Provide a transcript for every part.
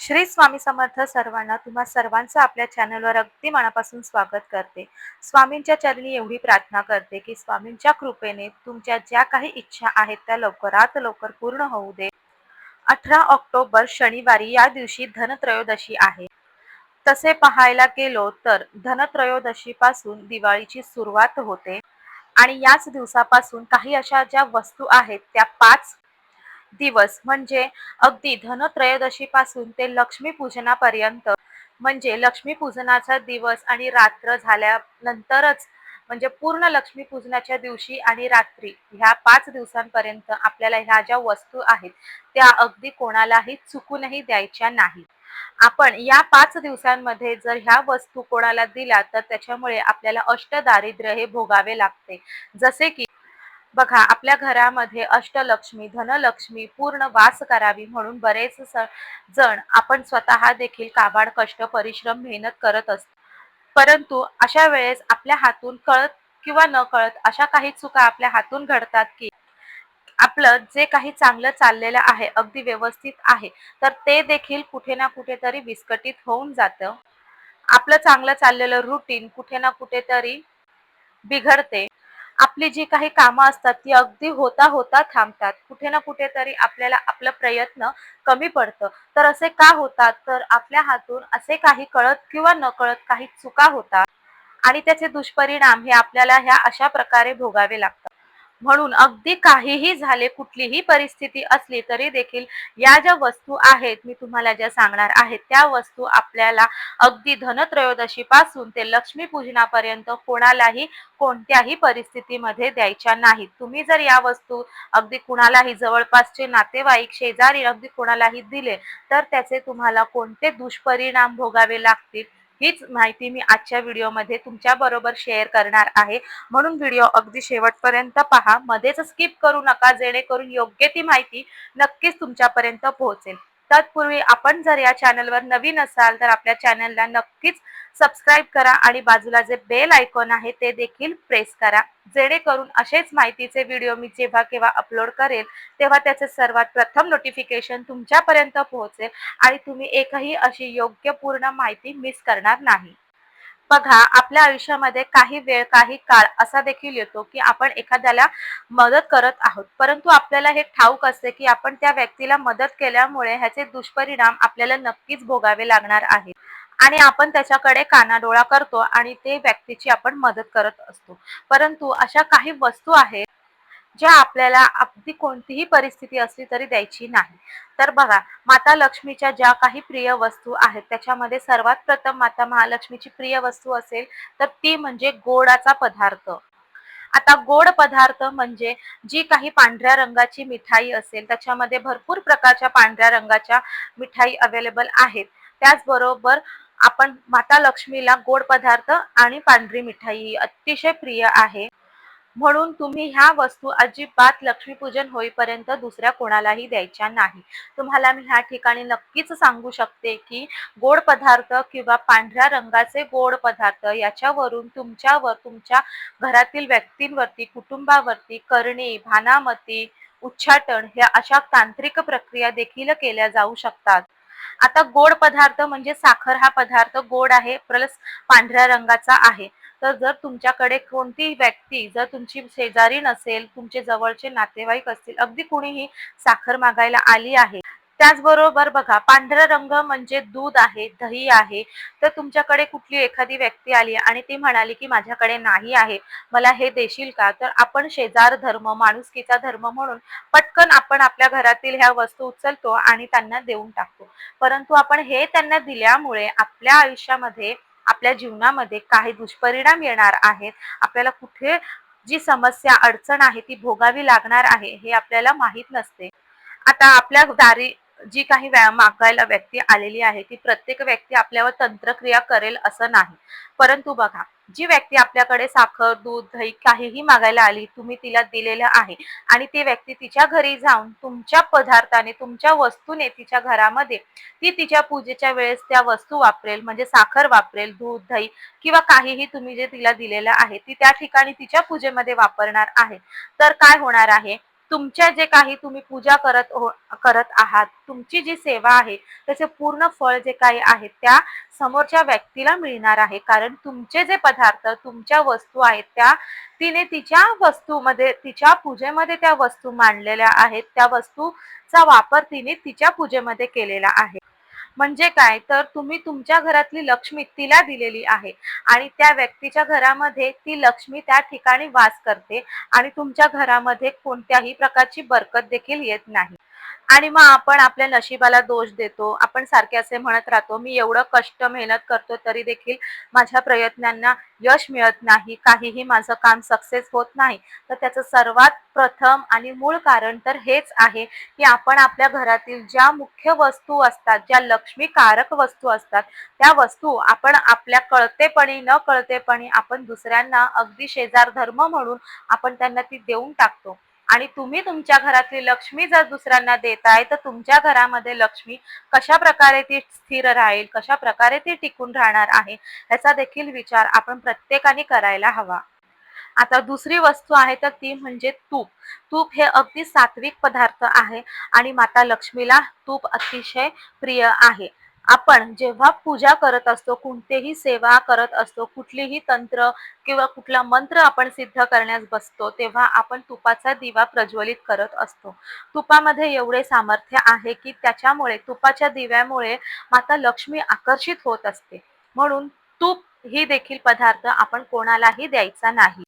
श्री स्वामी समर्थ सर्वांना तुम्हा सर्वांचं आपल्या चॅनलवर अगदी मनापासून स्वागत करते. स्वामींच्या चरणी एवढी प्रार्थना करते की स्वामींच्या कृपेने तुमच्या ज्या काही इच्छा आहेत त्या लवकरात लवकर पूर्ण होऊ दे. अठरा ऑक्टोबर शनिवारी या दिवशी धनत्रयोदशी आहे. तसे पाहायला गेलो तर धनत्रयोदशी पासून दिवाळीची सुरुवात होते. आणि याच दिवसापासून काही अशा ज्या वस्तू आहेत त्या पाच दिवस म्हणजे अगदी धनत्रयोदशी पासून ते लक्ष्मी पूजनापर्यंत म्हणजे लक्ष्मी पूजनाचा दिवस आणि रात्र झाल्यानंतरच म्हणजे पूर्ण लक्ष्मी पूजनाच्या दिवशी आणि रात्री ह्या पाच दिवसांपर्यंत आपल्याला ह्या ज्या वस्तू आहेत त्या अगदी कोणालाही चुकूनही द्यायच्या नाही आपण या पाच दिवसांमध्ये जर ह्या वस्तू कोणाला दिल्या तर त्याच्यामुळे आपल्याला अष्टदारिद्र्य हे भोगावे लागते. जसे की बघा आपल्या घरामध्ये अष्टलक्ष्मी धनलक्ष्मी पूर्ण वास करावी म्हणून बरेच जण आपण स्वतः देखील काबाड कष्ट परिश्रम मेहनत करत असतो. परंतु अशा वेळेस आपल्या हातून कळत किंवा न कळत अशा काही चुका आपल्या हातून घडतात की आपलं जे काही चांगलं चाललेलं आहे अगदी व्यवस्थित आहे तर ते देखील कुठे ना कुठेतरी विस्कटीत होऊन जातं. आपलं चांगलं चाललेलं रुटीन कुठे ना कुठेतरी बिघडते. आपली जी काही कामं असतात ती अगदी होता होता थांबतात. कुठे ना कुठेतरी आपल्याला आपलं प्रयत्न कमी पडतं. तर असे का होतात? तर आपल्या हातून असे काही कळत किंवा न कळत काही चुका होतात आणि त्याचे दुष्परिणाम हे आपल्याला ह्या अशा प्रकारे भोगावे लागतात. म्हणून अगदी काहीही झाले कुठलीही परिस्थिती असली तरी देखील या ज्या वस्तू आहेत मी तुम्हाला ज्या सांगणार आहेत त्या वस्तू आपल्याला अगदी धनत्रयोदशी पासून ते लक्ष्मी पूजनापर्यंत कोणालाही कोणत्याही परिस्थितीमध्ये द्यायच्या नाहीत. तुम्ही जर या वस्तू अगदी कुणालाही जवळपासचे नातेवाईक शेजारी अगदी कोणालाही दिले तर त्याचे तुम्हाला कोणते दुष्परिणाम भोगावे लागतील? हीच माहिती मी आजच्या व्हिडिओमध्ये तुमच्या बरोबर शेअर करणार आहे. म्हणून व्हिडिओ अगदी शेवटपर्यंत पहा. मध्येच स्किप करू नका जेणेकरून योग्य ती माहिती नक्कीच तुमच्यापर्यंत पोहोचेल. तत्पूर्वी आपण जर या चॅनलवर नवीन असाल तर आपल्या चॅनलला नक्कीच सबस्क्राईब करा आणि बाजूला जे बेल आयकॉन आहे ते देखील प्रेस करा. जेणेकरून असेच माहितीचे व्हिडिओ मी जेव्हा केव्हा अपलोड करेल तेव्हा त्याचे सर्वात प्रथम नोटिफिकेशन तुमच्यापर्यंत पोहोचेल आणि तुम्ही एकही अशी योग्य पूर्ण माहिती मिस करणार नाही. बघा आपल्या आयुष्यामध्ये काही वेळ काही काळ असा देखील येतो की आपण एखाद्याला मदत करत आहोत. परंतु आपल्याला हे ठाऊक असते की आपण त्या व्यक्तीला मदत केल्यामुळे ह्याचे दुष्परिणाम आपल्याला नक्कीच भोगावे लागणार आहे आणि आपण त्याच्याकडे कानाडोळा करतो आणि ते व्यक्तीची आपण मदत करत असतो. परंतु अशा काही वस्तू आहेत ज्या आपल्याला अगदी कोणतीही परिस्थिती असली तरी द्यायची नाही. तर बघा माता लक्ष्मीच्या ज्या काही प्रिय वस्तू आहेत त्याच्यामध्ये सर्वात प्रथम माता महालक्ष्मीची प्रिय वस्तू असेल तर ती म्हणजे गोडाचा पदार्थ. आता गोड पदार्थ म्हणजे जी काही पांढऱ्या रंगाची मिठाई असेल त्याच्यामध्ये भरपूर प्रकारच्या पांढऱ्या रंगाच्या मिठाई अवेलेबल आहेत. त्याचबरोबर आपण माता लक्ष्मीला गोड पदार्थ आणि पांढरी मिठाई ही अतिशय प्रिय आहे. म्हणून तुम्ही ह्या वस्तू अजिबात लक्ष्मीपूजन होईपर्यंत दुसऱ्या कोणालाही द्यायच्या नाही. तुम्हाला मी ह्या ठिकाणी नक्कीच सांगू शकते की गोड पदार्थ किंवा पांढऱ्या रंगाचे गोड पदार्थ याच्यावरून तुमच्यावर तुमच्या घरातील व्यक्तींवरती कुटुंबावरती करणी भानामती उच्चाटन ह्या अशा तांत्रिक प्रक्रिया देखील केल्या जाऊ शकतात. आता गोड पदार्थ म्हणजे साखर हा पदार्थ गोड आहे प्लस पांढऱ्या रंगाचा आहे. तर जर तुमच्याकडे कोणतीही व्यक्ती जर तुमची शेजारी नसेल तुमचे जवळचे नातेवाईक असतील अगदी कुणीही साखर मागायला आली आहे. त्याचबरोबर बघा पांढरा रंग म्हणजे दूध आहे दही आहे. तर तुमच्याकडे कुठली एखादी व्यक्ती आली आणि ती म्हणाली की माझ्याकडे नाही आहे मला हे देशील का? तर आपण शेजार धर्म माणुसकीचा धर्म म्हणून पटकन आपण आपल्या घरातील ह्या वस्तू उचलतो आणि त्यांना देऊन टाकतो. परंतु आपण हे त्यांना दिल्यामुळे आपल्या आयुष्यामध्ये आपल्या जीवनामध्ये काही दुष्परिणाम येणार आहेत. आपल्याला कुठे जी समस्या अडचण आहे ती भोगावी लागणार आहे हे आपल्याला माहीत नसते. आता आपल्या दारी जी काही व्यायाम मागायला व्यक्ती आलेली आहे ती प्रत्येक व्यक्ती आपल्यावर तंत्रक्रिया करेल असं नाही. परंतु बघा जी व्यक्ती आपल्याकडे साखर दूध दही काहीही मागायला आली तुम्ही तिला दिलेलं आहे आणि ती व्यक्ती तिच्या घरी जाऊन तुमच्या पदार्थाने तुमच्या वस्तूने तिच्या घरामध्ये ती तिच्या पूजेच्या वेळेस त्या वस्तू वापरेल म्हणजे साखर वापरेल दूध दही किंवा काहीही तुम्ही जे तिला दिलेलं आहे ती त्या ठिकाणी तिच्या पूजेमध्ये वापरणार आहे. तर काय होणार आहे? तुमच्या जे काही तुम्ही पूजा करत हो करत आहात तुमची जी सेवा आहे त्याचे पूर्ण फळ जे काही आहे त्या समोरच्या व्यक्तीला मिळणार आहे. कारण तुमचे जे पदार्थ तुमच्या वस्तू आहेत त्या तिने तिच्या वस्तूमध्ये तिच्या पूजेमध्ये त्या वस्तू मांडलेल्या आहेत. त्या वस्तूचा वापर तिने तिच्या पूजेमध्ये केलेला आहे. म्हणजे काय? तर तुम्ही तुमच्या घरातली लक्ष्मी तिला दिलेली आहे आणि त्या व्यक्तीच्या घरामध्ये ती लक्ष्मी त्या ठिकाणी वास करते आणि तुमच्या घरामध्ये कोणत्याही प्रकारची बरकत देखील येत नाही. आणि मग आपण आपल्या नशिबाला दोष देतो. आपण सारखे असे म्हणत राहतो मी एवढं कष्ट मेहनत करतो तरी देखील माझ्या प्रयत्नांना यश मिळत नाही. काहीही माझं काम सक्सेस होत नाही. तर त्याचं सर्वात प्रथम आणि मूळ कारण तर हेच आहे की आपण आपल्या घरातील ज्या मुख्य वस्तू असतात ज्या लक्ष्मीकारक वस्तू असतात त्या वस्तू आपण आपल्या कळतेपणी न कळतेपणी आपण दुसऱ्यांना अगदी शेजार धर्म म्हणून आपण त्यांना ती देऊन टाकतो. आणि तुम्ही तुमच्या घरातली लक्ष्मी जर दुसऱ्यांना देताय तर तुमच्या घरामध्ये लक्ष्मी कशा प्रकारे ती स्थिर राहील कशा प्रकारे ती टिकून राहणार आहे याचा देखील विचार आपण प्रत्येकाने करायला हवा. आता दुसरी वस्तू आहे तर ती म्हणजे तूप. तूप हे अगदी सात्विक पदार्थ आहे आणि माता लक्ष्मीला तूप अतिशय प्रिय आहे. आपण जेव्हा पूजा करत असतो कोणतेही सेवा करत असतो कुठलीही तंत्र किंवा कुठला मंत्र आपण सिद्ध करण्यास बसतो तेव्हा आपण तुपाचा दिवा प्रज्वलित करत असतो. तुपामध्ये एवढे सामर्थ्य आहे की त्याच्यामुळे तुपाच्या दिव्यामुळे माता लक्ष्मी आकर्षित होत असते. म्हणून तूप ही देखील पदार्थ आपण कोणालाही द्यायचा नाही.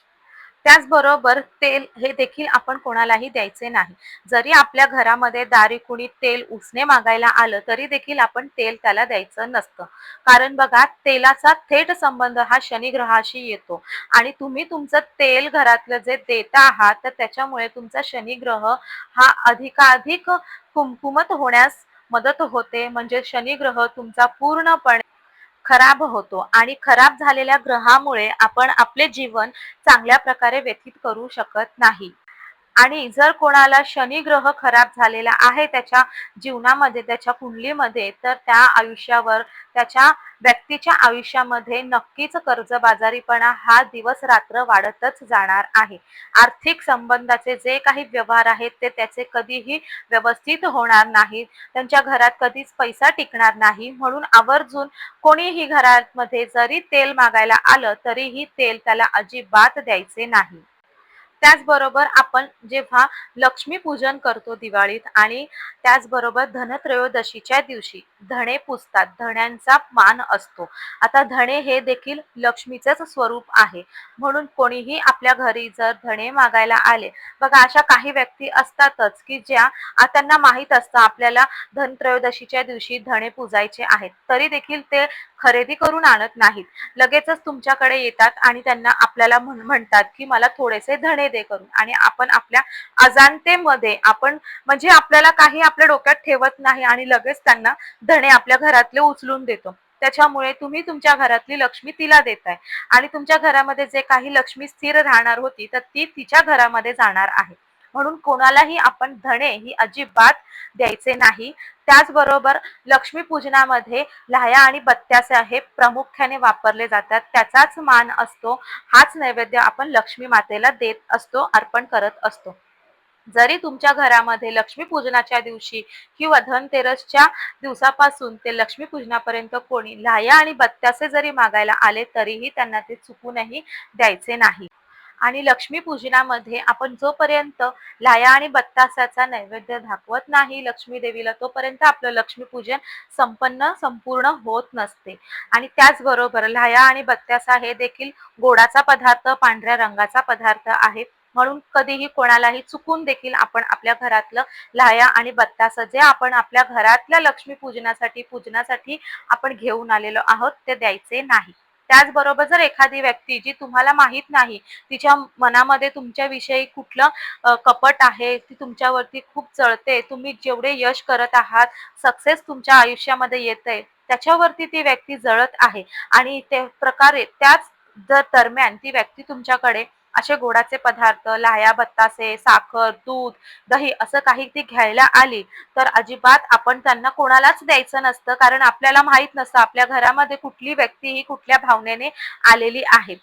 त्याचबरोबर तेल हे देखील आपण कोणालाही द्यायचे नाही. जरी आपल्या घरामध्ये दारी कुणी तेल उसने मागायला आलं तरी देखील आपण तेल त्याला द्यायचं नसतं. कारण बघा तेलाचा थेट संबंध हा शनिग्रहाशी येतो. आणि तुम्ही तुमचं तेल घरातलं जे देता आहात तर त्याच्यामुळे तुमचा शनिग्रह हा अधिकाधिक कुमकुमत होण्यास मदत होते. म्हणजे शनिग्रह तुमचा पूर्णपणे खराब होतो आणि खराब झालेल्या ग्रहामुळे आपण आपले जीवन चांगल्या प्रकारे व्यतीत करू शकत नाही. आणि जर कोणाला शनी ग्रह खराब झालेला आहे त्याच्या जीवनामध्ये त्याच्या कुंडलीमध्ये तर त्या आयुष्यावर त्याच्या व्यक्तीच्या आयुष्यामध्ये नक्कीच कर्जबाजारीपणा हा दिवस रात्र वाढतच जाणार आहे. आर्थिक संबंधाचे जे काही व्यवहार आहेत ते त्याचे कधीही व्यवस्थित होणार नाहीत. त्यांच्या घरात कधीच पैसा टिकणार नाही. म्हणून आवर्जून कोणीही घरामध्ये जरी तेल मागायला आलं तरीही तेल त्याला अजिबात द्यायचे नाही. त्याचबरोबर आपण जेव्हा लक्ष्मी पूजन करतो दिवाळीत आणि त्याचबरोबर धनत्रयोदशीच्या दिवशी धणे पुजतात धण्यांचा मान असतो. आता धणे हे देखील लक्ष्मीचेच स्वरूप आहे. म्हणून कोणीही आपल्या घरी जर धणे मागायला आले बघा अशा काही व्यक्ती असतातच की ज्या त्यांना माहीत असतं आपल्याला धनत्रयोदशीच्या दिवशी धणे पुजायचे आहेत तरी देखील ते खरेदी करून आणत नाहीत. लगेचच तुमच्याकडे येतात आणि त्यांना आपल्याला म्हणतात की मला थोडेसे धणे दे करून आणि आपण आपल्या अजाणतेमध्ये आपण म्हणजे आपल्याला काही आपल्या डोक्यात ठेवत नाही आणि लगेच त्यांना धणे आपल्या घरातले उचलून देतो. त्याच्यामुळे तुम्ही तुमच्या घरातली लक्ष्मी तिला देताय. आणि तुमच्या घरामध्ये जे काही लक्ष्मी स्थिर राहणार होती तर ती तिच्या घरामध्ये जाणार आहे. म्हणून कोणालाही आपण धणे ही अजिबात द्यायचे नाही. त्याचबरोबर लक्ष्मी पूजनामध्ये लाह्या आणि बत्त्यासे हे प्रामुख्याने वापरले जातात. त्याचाच मान असतो. हाच नैवेद्य आपण लक्ष्मी मातेला देत असतो अर्पण करत असतो. जरी तुमच्या घरामध्ये लक्ष्मी पूजनाच्या दिवशी किंवा धनतेरसच्या दिवसापासून ते लक्ष्मी पूजनापर्यंत कोणी लाह्या आणि बत्त्यासे जरी मागायला आले तरीही त्यांना ते चुकूनही द्यायचे नाही. आणि लक्ष्मी पूजनामध्ये आपण जोपर्यंत लाया आणि बत्तासाचा नैवेद्य दाखवत नाही लक्ष्मी देवीला तोपर्यंत आपलं लक्ष्मीपूजन संपन्न संपूर्ण होत नसते. आणि त्याचबरोबर लाया आणि बत्त्यासा हे देखील गोडाचा पदार्थ पांढऱ्या रंगाचा पदार्थ आहे म्हणून कधीही कोणालाही चुकून देखील आपण आपल्या घरातलं लाया आणि बत्तासं जे आपण आपल्या घरातल्या लक्ष्मी पूजनासाठी पूजनासाठी आपण घेऊन आलेलो आहोत ते द्यायचे नाही. त्याचबरोबर जर एखादी व्यक्ती जी तुम्हाला माहीत नाही तिच्या मनामध्ये तुमच्याविषयी कुठलं कपट आहे ती तुमच्यावरती खूप चळते तुम्ही जेवढे यश करत आहात सक्सेस तुमच्या आयुष्यामध्ये येते त्याच्यावरती ती व्यक्ती जळत आहे. आणि ते प्रकारे त्याच दरम्यान ती व्यक्ती तुमच्याकडे असे गोडाचे पदार्थ लाह्या बत्तासे साखर दूध दही असं काही ती घ्यायला आली तर अजिबात आपण त्यांना कोणालाच द्यायचं नसतं. कारण आपल्याला माहीत नसतं आपल्या घरामध्ये कुठली व्यक्ती ही कुठल्या भावनेने आलेली आहे.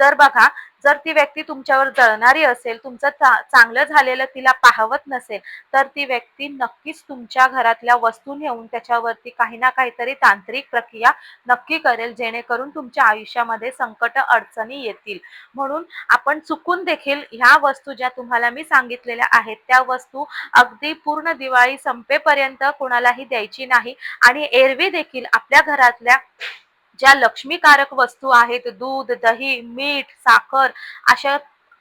तर बघा जर ती व्यक्ती तुमच्यावर जळणारी असेल तुमचं चांगलं झालेलं तिला पाहवत नसेल तर ती व्यक्ती नक्कीच तुमच्या घरातल्या वस्तू नेऊन त्याच्यावरती काही ना काहीतरी तांत्रिक प्रक्रिया नक्की करेल जेणेकरून तुमच्या आयुष्यामध्ये संकट अडचणी येतील. म्हणून आपण चुकून देखील ह्या वस्तू ज्या तुम्हाला मी सांगितलेल्या आहेत त्या वस्तू अगदी पूर्ण दिवाळी संपेपर्यंत कोणालाही द्यायची नाही आणि एरवी देखील आपल्या घरातल्या ज्या लक्ष्मीकारक वस्तू आहेत दूध दही मीठ साखर अशा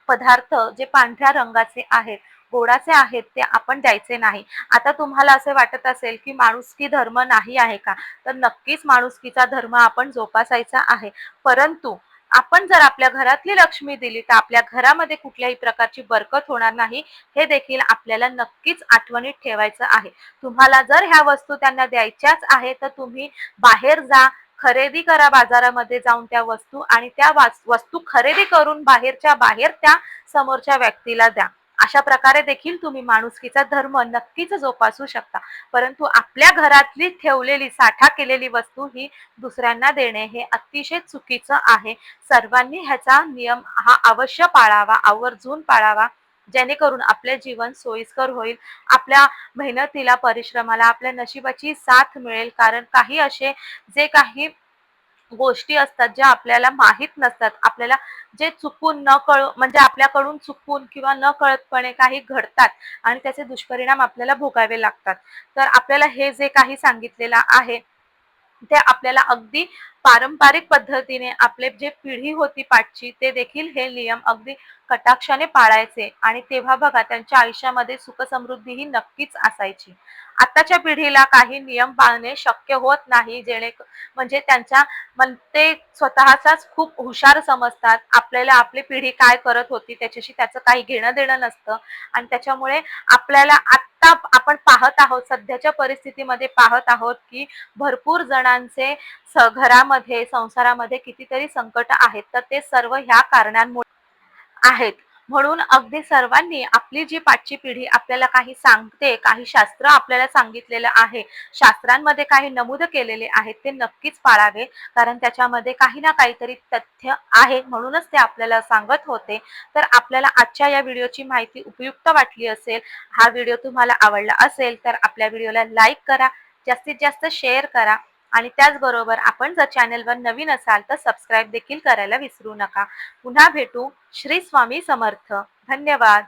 पदार्थ जे पांढऱ्या रंगाचे आहेत गोडाचे आहेत ते आपण द्यायचे नाही. आता तुम्हाला असे वाटत असेल की माणुसकी धर्म नाही आहे का? तर नक्कीच माणुसकीचा धर्म आपण जोपासायचा आहे. परंतु आपण जर आपल्या घरातली लक्ष्मी दिली तर आपल्या घरामध्ये कुठल्याही प्रकारची बरकत होणार नाही हे देखील आपल्याला नक्कीच आठवणीत ठेवायचं आहे. तुम्हाला जर ह्या वस्तू त्यांना द्यायच्याच आहे तर तुम्ही बाहेर जा खरेदी करा बाजारामध्ये जाऊन त्या वस्तू आणि त्या वस्तू खरेदी करून बाहेरच्या बाहेर त्या समोरच्या व्यक्तीला द्या. अशा प्रकारे देखील तुम्ही माणुसकीचा धर्म नक्कीच जोपासू शकता. परंतु आपल्या घरातली ठेवलेली साठा केलेली वस्तू ही दुसऱ्यांना देणे हे अतिशय चुकीचं आहे. सर्वांनी ह्याचा नियम हा अवश्य पाळावा आवर्जून पाळावा. जेणेकरून आपले जीवन सोयीस्कर होईल आपल्या मेहनतीला परिश्रमाला आपल्या नशिबाची साथ मिळेल. कारण काही असे जे काही गोष्टी असतात ज्या आपल्याला माहीत नसतात आपल्याला जे चुकून न कळ म्हणजे आपल्याकडून चुकून किंवा न कळतपणे काही घडतात आणि त्याचे दुष्परिणाम आपल्याला भोगावे लागतात. तर आपल्याला हे जे काही सांगितलेलं आहे ते आपल्याला अगदी पारंपरिक पद्धतीने आपले जे पिढी होती पाठची ते देखील हे नियम अगदी कटाक्षाने पाळायचे. आणि तेव्हा बघा त्यांच्या आयुष्यामध्ये सुखसमृद्धी ही नक्कीच असायची. आताच्या पिढीला काही नियम पाळणे शक्य होत नाही जेणे म्हणजे त्यांच्या मन ते स्वतःचाच खूप हुशार समजतात. आपल्याला आपली पिढी काय करत होती त्याच्याशी त्याचं काही घेणं देणं नसतं. आणि त्याच्यामुळे आपल्याला आत्ता आपण पाहत आहोत सध्याच्या परिस्थितीमध्ये पाहत आहोत की भरपूर जणांचे स घरामध्ये संसारामध्ये कितीतरी संकट आहेत तर ते सर्व ह्या कारणांमुळे आहेत. म्हणून अगदी सर्वांनी आपली जी पाठची पिढी आपल्याला काही सांगते काही शास्त्र आपल्याला सांगितलेलं आहे शास्त्रांमध्ये काही नमूद केलेले आहेत ते नक्कीच पाळावे कारण त्याच्यामध्ये काही ना काहीतरी तथ्य आहे म्हणूनच ते आपल्याला सांगत होते. तर आपल्याला आजच्या या व्हिडिओची माहिती उपयुक्त वाटली असेल हा व्हिडिओ तुम्हाला आवडला असेल तर आपल्या व्हिडिओला लाईक करा जास्तीत जास्त शेअर करा. आणि त्याचबरोबर आपण जर चॅनलवर नवीन असाल तर सबस्क्राईब देखील करायला विसरू नका. पुन्हा भेटू. श्री स्वामी समर्थ. धन्यवाद.